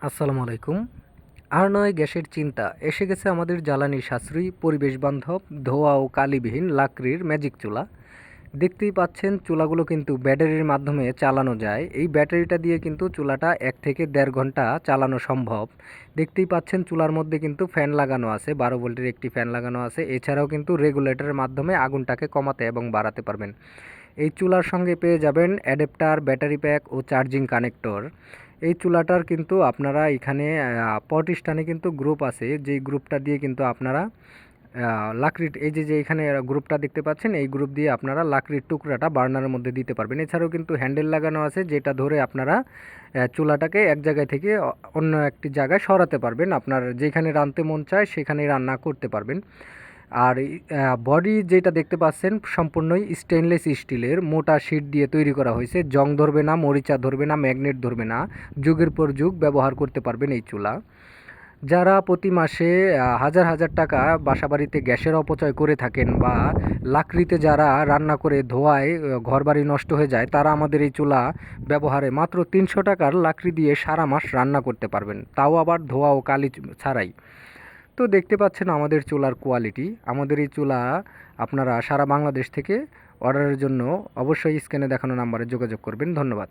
আসসালামু আলাইকুম। আর নয় গ্যাসের চিন্তা, এসে গেছে আমাদের জ্বালানি সাশ্রয়ী, পরিবেশ বান্ধব, ধোয়া ও কালিবিহীন লাকড়ির ম্যাজিক চুলা। দেখতেই পাচ্ছেন চুলাগুলো কিন্তু ব্যাটারির মাধ্যমে চালানো যায়। এই ব্যাটারিটা দিয়ে কিন্তু চুলাটা এক থেকে দেড় ঘণ্টা চালানো সম্ভব। দেখতেই পাচ্ছেন চুলার মধ্যে কিন্তু ফ্যান লাগানো আছে, বারো ভোল্টের একটি ফ্যান লাগানো আছে। এছাড়াও কিন্তু রেগুলেটরের মাধ্যমে আগুনটাকে কমাতে এবং বাড়াতে পারবেন। এই চুলার সঙ্গে পেয়ে যাবেন অ্যাডাপ্টার, ব্যাটারি প্যাক ও চার্জিং কানেক্টর। এই চুলাটার কিন্তু আপনারা এখানে প্রতিষ্ঠানে কিন্তু গ্রুপ আছে। যেই গ্রুপটা দিয়ে কিন্তু আপনারা লাকড়ির, এই যে যে এখানে গ্রুপটা দেখতে পাচ্ছেন, এই গ্রুপ দিয়ে আপনারা লাকড়ির টুকরাটা বার্নারের মধ্যে দিতে পারবেন। এছাড়াও কিন্তু হ্যান্ডেল লাগানো আছে, যেটা ধরে আপনারা চুলাটাকে এক জায়গায় থেকে অন্য একটি জায়গায় সরাতে পারবেন। আপনার যেখানে রাঁধতে মন চায় সেখানে রান্না করতে পারবেন। আর বডি যেটা দেখতে পাচ্ছেন সম্পূর্ণই স্টেনলেস স্টিলের, মোটা শিট দিয়ে তৈরি করা হয়েছে। জং ধরবে না, মরিচা ধরবে না ম্যাগনেট ধরবে না। যুগের পর যুগ ব্যবহার করতে পারবেন এই চুলা। যারা প্রতি মাসে হাজার হাজার টাকা বাসাবাড়িতে গ্যাসের অপচয় করে থাকেন বা লাকড়িতে যারা রান্না করে ধোয়ায় ঘরবাড়ি নষ্ট হয়ে যায়, তারা আমাদের এই চুলা ব্যবহারে মাত্র তিনশো টাকার লাকড়ি দিয়ে সারা মাস রান্না করতে পারবেন। তাও আবার ধোয়া ও কালি ছাড়াই। তো দেখতে পাচ্ছেন আমাদের চুলার কোয়ালিটি আমাদের এই চুলা আপনারা সারা বাংলাদেশ থেকে অর্ডারের জন্য অবশ্যই স্ক্যানে দেখানো নাম্বারে যোগাযোগ করবেন। ধন্যবাদ।